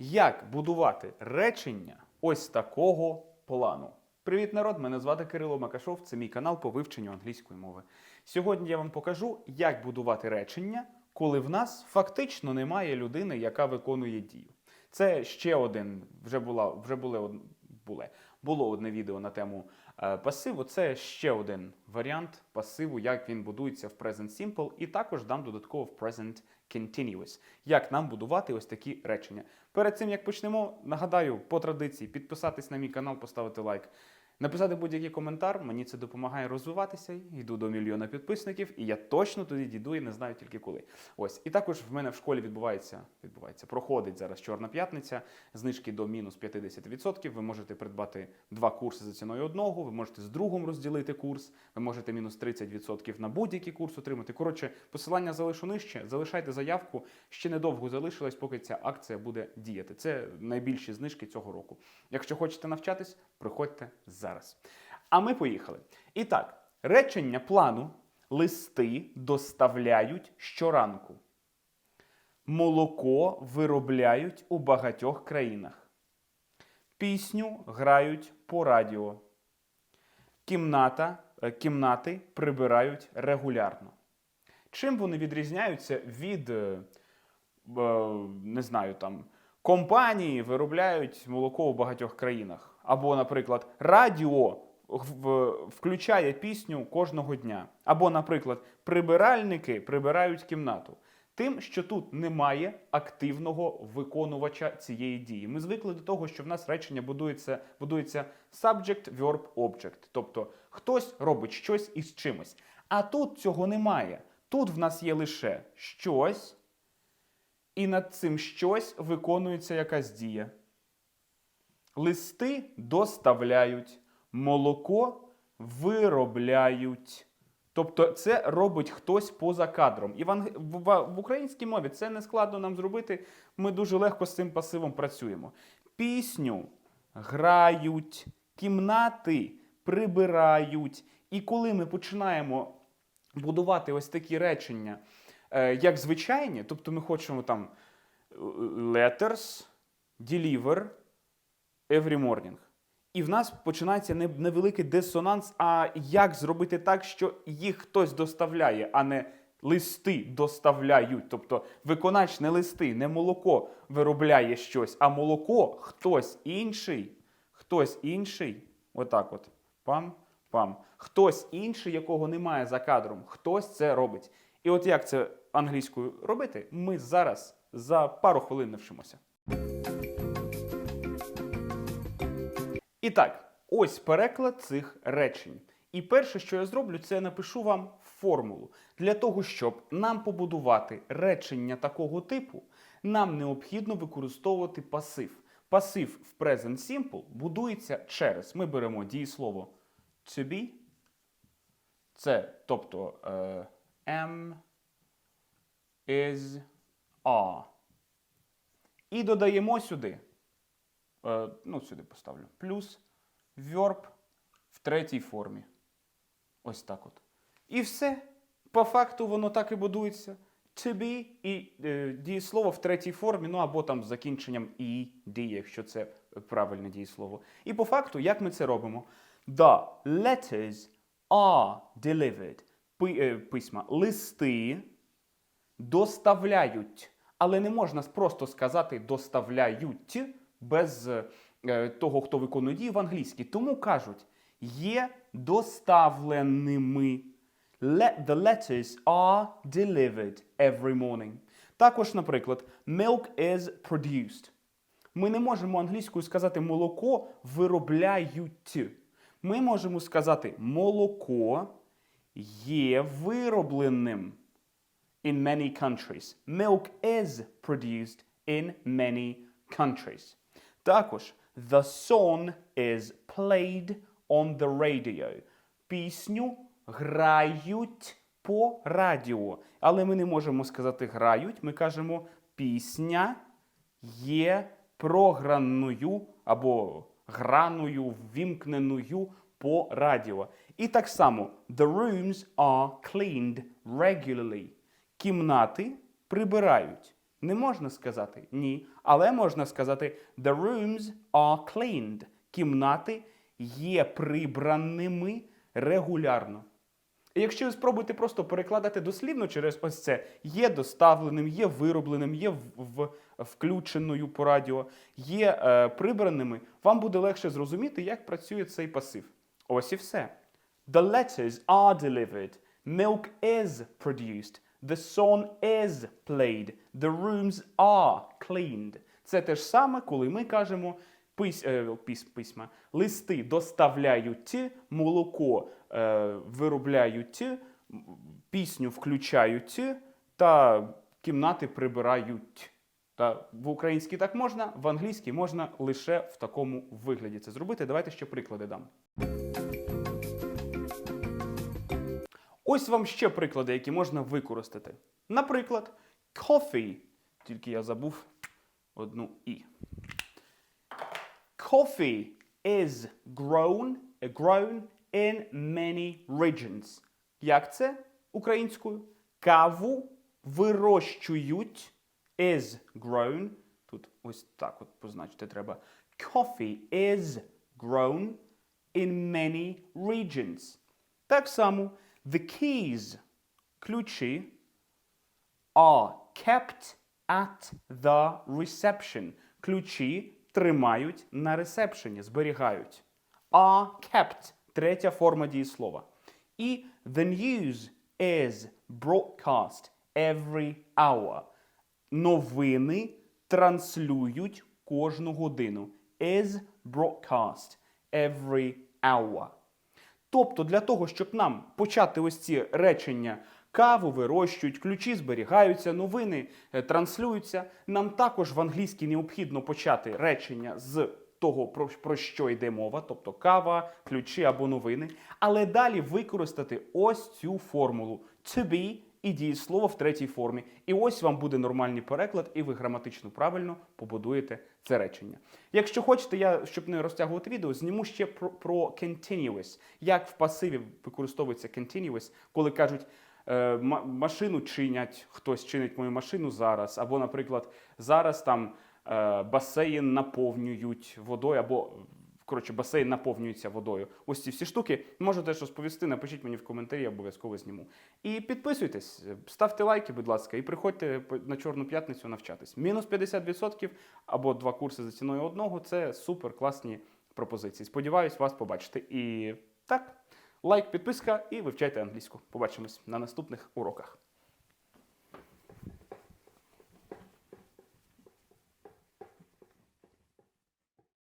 Як будувати речення ось такого плану? Привіт, народ! Мене звати Кирило Макашов. Це мій канал по вивченню англійської мови. Сьогодні я вам покажу, як будувати речення, коли в нас фактично немає людини, яка виконує дію. Це ще один, вже була, вже були буле, було одне відео на тему е, пасиву. Це ще один варіант пасиву, як він будується в Present Simple, і також дам додатково в Present Continuous. Як нам будувати ось такі речення. Перед цим як почнемо, нагадаю по традиції підписатись на мій канал, поставити лайк. Написати будь-який коментар, мені це допомагає розвиватися. Йду до мільйона підписників, і я точно туди дійду і не знаю тільки коли. Ось і також в мене в школі відбувається, відбувається, проходить зараз Чорна п'ятниця, знижки до мінус 50%. Ви можете придбати два курси за ціною одного. Ви можете з другом розділити курс. Ви можете мінус 30% на будь-який курс отримати. Коротше, посилання залишу нижче. Залишайте заявку. Ще недовго залишилось, поки ця акція буде діяти. Це найбільші знижки цього року. Якщо хочете навчатись, приходьте зараз. А ми поїхали. І так, речення плану листи доставляють щоранку. Молоко виробляють у багатьох країнах. Пісню грають по радіо. Кімната, е, кімнати прибирають регулярно. Чим вони відрізняються від, е, е, не знаю, там, компанії виробляють молоко у багатьох країнах? Або, наприклад, радіо включає пісню кожного дня. Або, наприклад, прибиральники прибирають кімнату. Тим, що тут немає активного виконувача цієї дії. Ми звикли до того, що в нас речення будується, будується subject, verb, object. Тобто хтось робить щось із чимось. А тут цього немає. Тут в нас є лише щось, і над цим щось виконується якась дія. Листи доставляють, молоко виробляють. Тобто це робить хтось поза кадром. І в, українській мові це не складно нам зробити. Ми дуже легко з цим пасивом працюємо. Пісню грають, кімнати прибирають. І коли ми починаємо будувати ось такі речення, е, як звичайні, тобто ми хочемо там е, letters, deliver, every morning. І в нас починається невеликий дисонанс. А як зробити так, що їх хтось доставляє, а не листи доставляють. Тобто виконач не листи, не молоко виробляє щось, а молоко хтось інший, хтось інший. Отак от. Пам, пам. Хтось інший, якого немає за кадром, хтось це робить. І от як це англійською робити, ми зараз за пару хвилин навчимося. І так, ось переклад цих речень. І перше, що я зроблю, це я напишу вам формулу. Для того, щоб нам побудувати речення такого типу, нам необхідно використовувати пасив. Пасив в Present Simple будується через. Ми беремо дієслово to be, це тобто е, am, is, are. І додаємо сюди ну, сюди поставлю. Плюс verb в третій формі. Ось так от. І все. По факту воно так і будується. To be і е, дієслово в третій формі, ну або там з закінченням «ed», якщо це правильне дієслово. І по факту, як ми це робимо? The letters are delivered. Пи- е, письма. Листи доставляють. Але не можна просто сказати доставляють без е, того, хто виконує дію в англійській. Тому кажуть, є доставленими. Let the letters are delivered every morning. Також, наприклад, milk is produced. Ми не можемо англійською сказати молоко виробляють. Ми можемо сказати молоко є виробленим in many countries. Milk is produced in many countries. Також the song is played on the radio. Пісню грають по радіо. Але ми не можемо сказати грають, ми кажемо пісня є програнною або граною, ввімкненою по радіо. І так само the rooms are cleaned regularly. Кімнати прибирають. Не можна сказати ні. Але можна сказати The rooms are cleaned. Кімнати є прибраними регулярно. І якщо ви спробуєте просто перекладати дослівно через ось це є доставленим, є виробленим, є в, в- включеною по радіо, є е, прибраними, вам буде легше зрозуміти, як працює цей пасив. Ось і все. The letters are delivered. Milk is produced. The song is played. The rooms are cleaned. Це те ж саме, коли ми кажемо пись, е, піс, письма, листи доставляють, молоко е, виробляють, пісню включають та кімнати прибирають. Та в українській так можна, в англійській можна лише в такому вигляді це зробити. Давайте ще приклади дам. Ось вам ще приклади, які можна використати. Наприклад, coffee. Тільки я забув одну і. Coffee is grown, grown in many regions. Як це українською? Каву вирощують is grown. Тут ось так от позначити треба. Coffee is grown in many regions. Так само the keys ключі are kept at the reception. Ключі тримають на ресепшені, зберігають. Are kept третя форма дієслова. І the news is broadcast every hour. Новини транслюють кожну годину. Is broadcast every hour. Тобто, для того, щоб нам почати ось ці речення каву вирощують, ключі зберігаються, новини е, транслюються, нам також в англійській необхідно почати речення з того, про, що йде мова, тобто кава, ключі або новини, але далі використати ось цю формулу. To be і дієслово в третій формі. І ось вам буде нормальний переклад, і ви граматично правильно побудуєте це речення. Якщо хочете, я щоб не розтягувати відео, зніму ще про, про continuous. Як в пасиві використовується continuous, коли кажуть. е, Машину чинять, хтось чинить мою машину зараз, або, наприклад, зараз там е, басейн наповнюють водою, або коротше, басейн наповнюється водою. Ось ці всі штуки можете ж розповісти. Напишіть мені в коментарі, я обов'язково зніму. І підписуйтесь, ставте лайки, будь ласка, і приходьте на Чорну п'ятницю навчатись. Мінус 50% або два курси за ціною одного це супер класні пропозиції. Сподіваюсь, вас побачити. І так, лайк, підписка і вивчайте англійську. Побачимось на наступних уроках.